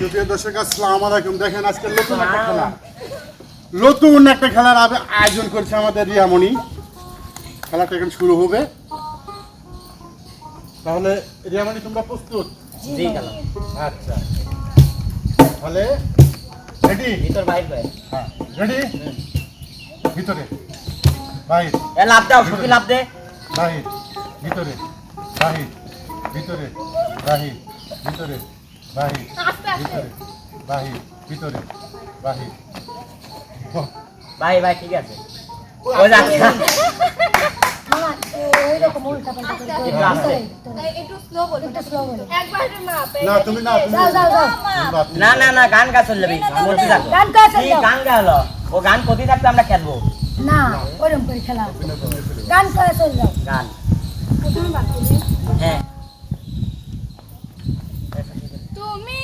সুপ্রিয় দর্শক আসসালামু আলাইকুম। দেখেন আজকে নতুন একটা খেলা। নতুন একটা খেলার আয়োজন করছে আমাদের রিয়ামণি। খেলাটা এখন শুরু হবে। তাহলে রিয়ামণি তোমরা প্রস্তুত? আচ্ছা। তাহলে রেডি ভিতর বাইর করে হ্যাঁ রেডি ভিতরে। বাইর। এ লাভ দাও সুখী লাভ দে। বাহির ভিতরে। বাহির ভিতরে। বাহির ভিতরে। বাহির ভিতরে বাহির ভিতরে বাহির। ভাই ভাই ঠিক আছে। যাচ্ছে না না না গান গা চললে বলতে গান গা হলো? ও গান কোথায় থাকতে আমরা খেলব। না ওরকম করে খেলা। গান করে চল গান। হ্যাঁ। তুমি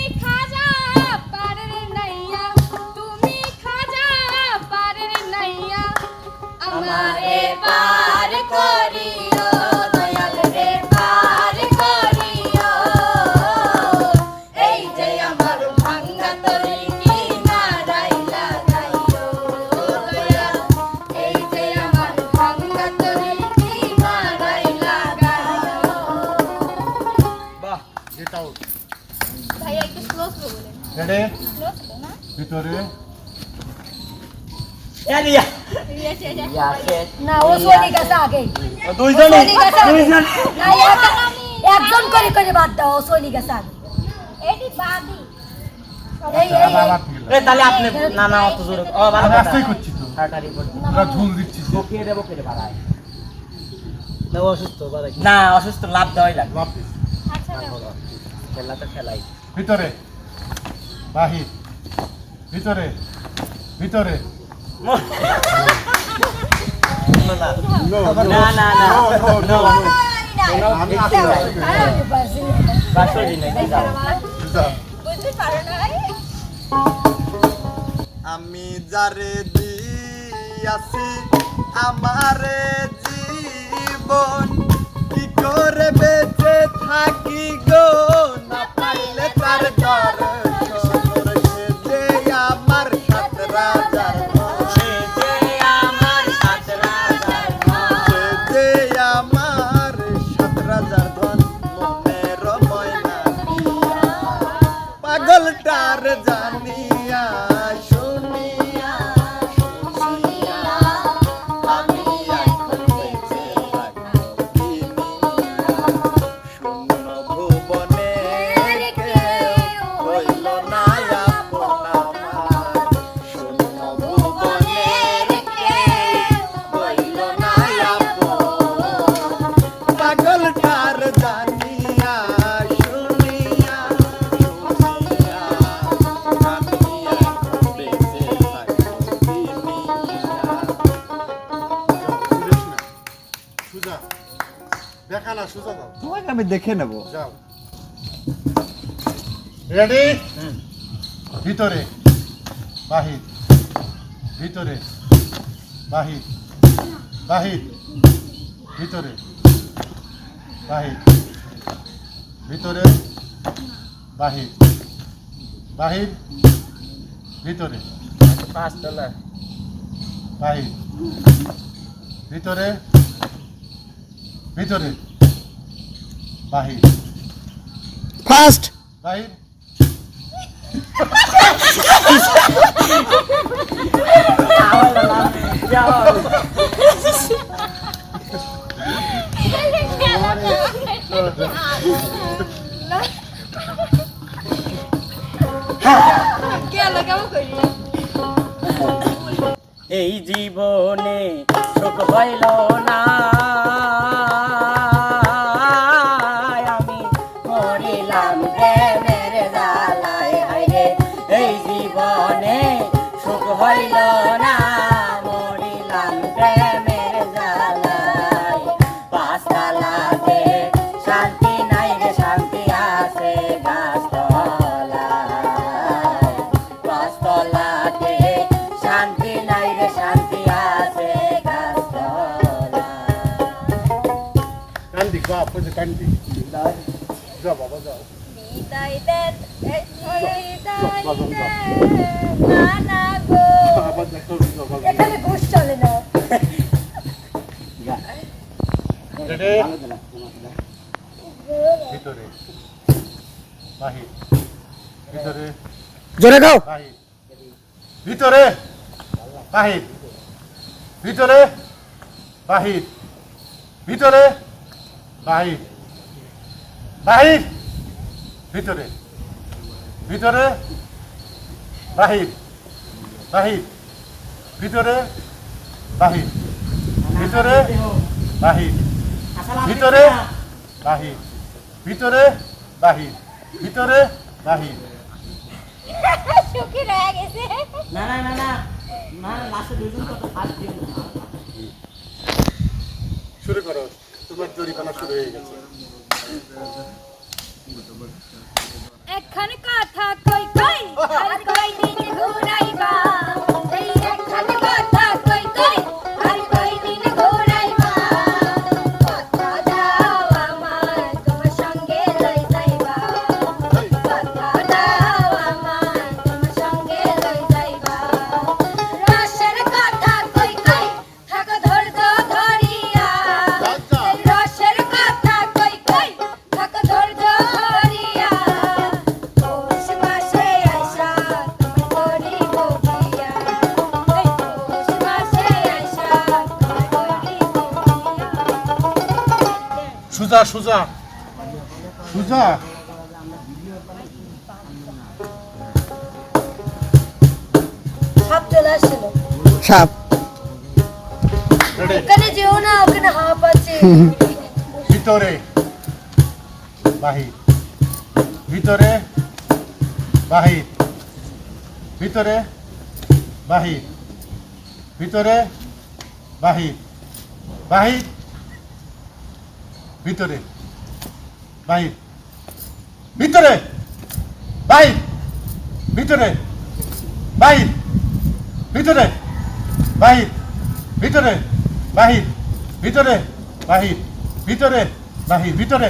না ও সোনি গেছে আগে। ও দুইজনই সোনি গেছে আগে। দুইজন। না, একজন করে করে বাদ দাও ও সোনি গেছে আগে। এটি বাদি এই এই এই। তাহলে আপনি না না অত জোরে ও ভালো করছি তো। তাড়াতাড়ি করে। তোমরা ঝুল দিচ্ছি। বকিয়ে দেবো কেটে বাড়ায়। না অসুস্থ না অসুস্থ লাভ দেওয়াই লাগবে। বাপিস। আচ্ছা খেলা তো খেলাই। ভিতরে। বাহির। ভিতরে। ভিতরে। আমি যারে দিয়াছি আমারে জীবন কি করে বেঁচে থাকি গো? জান আমি দেখে নেব। যাও। রেডি ভিতরে। বাহির। ভিতরে। বাহির। বাহির। ভিতরে। বাহির। ভিতরে। বাহির। বাহির। ভিতরে। পাঁচ তলা বাহির। ভিতরে। ভিতরে। বাহির ফার্স্ট করি এই জীবনে সুখ হইল না। নাই রে শান্তি আছে গাছতলায়। কান্দি গা। কান্দি যাও বাবা। রেডি ভিতরে। বাহির ভিতরে। জোরে গাও। বাহির ভিতরে। বাহির ভিতরে। বাহির ভিতরে। বাহির বাহির ভিতরে। ভিতরে। বাহির বাহির ভিতরে। বাহির ভিতরে। বাহির ভিতরে বাহির। ভিতরে বাহির। ভিতরে বাহির। সুখী না না না না। না লাস্টে দুজন কত ফার্স্ট শুরু করো। তোমার জরিমানা শুরু হয়ে গেছে। একখান কথা কই কই? সুজা সুজা। সুজা। সাপ চলে আসছিল। সাপ। রেডি। ওখানে যেও না ওখানে হাঁপ আছে। ভিতরে। বাহির। ভিতরে বাহির। ভিতরে বাহির। ভিতরে বাহির। বাহির। ভিতরে। বাইর। ভিতরে। বাইর। ভিতরে। বাইর। ভিতরে। বাহির ভিতরে। বাহির ভিতরে। বাহির ভিতরে। বাহির ভিতরে।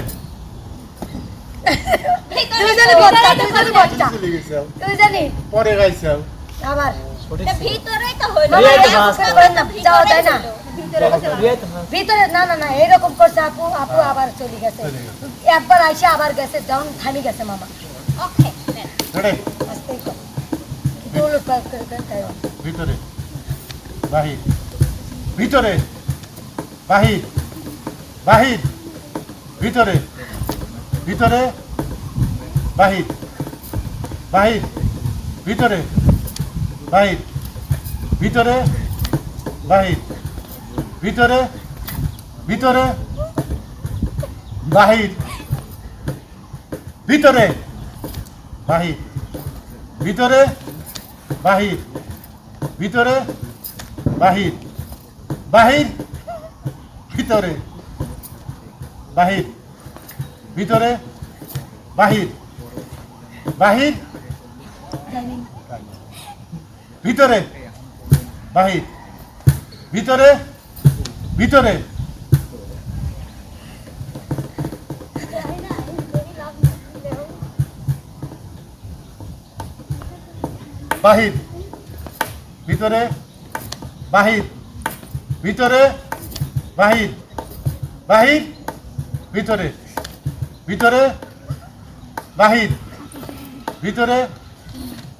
পরে গাইছে আবার। ভিতরে তো হইল যাওয়া যায় না। ভিতরে হ্যাঁ। ভিতরে না না না এরকম করছে আপু আপু আবার চলে গেছে। একবার আইসা আবার গেছে যখন থামি গেছে মামা। ওকে। ভিতরে। বাহির। ভিতরে। বাহির। বাহির। ভিতরে। ভিতরে। বাহির। বাহির। ভিতরে। বাহির। ভিতরে। বাহির। ভিতরে ভিতরে, বাহির ভিতরে বাহির ভিতরে বাহির ভিতরে, বাহির বাহির, ভিতরে বাহির ভিতরে, বাহির বাহির, ভিতরে বাহির, ভিতরে ভিতরে। বাহির। ভিতরে। বাহির। ভিতরে। বাহির। বাহির। ভিতরে। ভিতরে। বাহির। ভিতরে।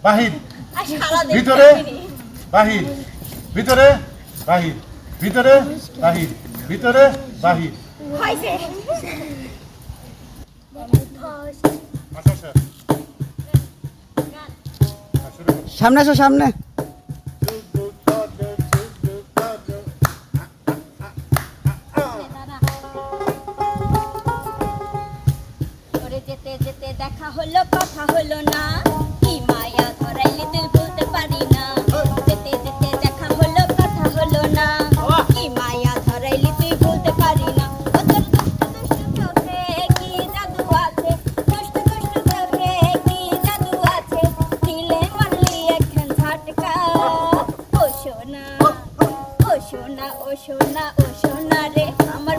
বাহির। ভিতরে। বাহির। ভিতরে। বাহির। ভিতরে বাহির ভিতরে বাহির। সামনে আসো সামনে। সোনা ও সোনা রে আমার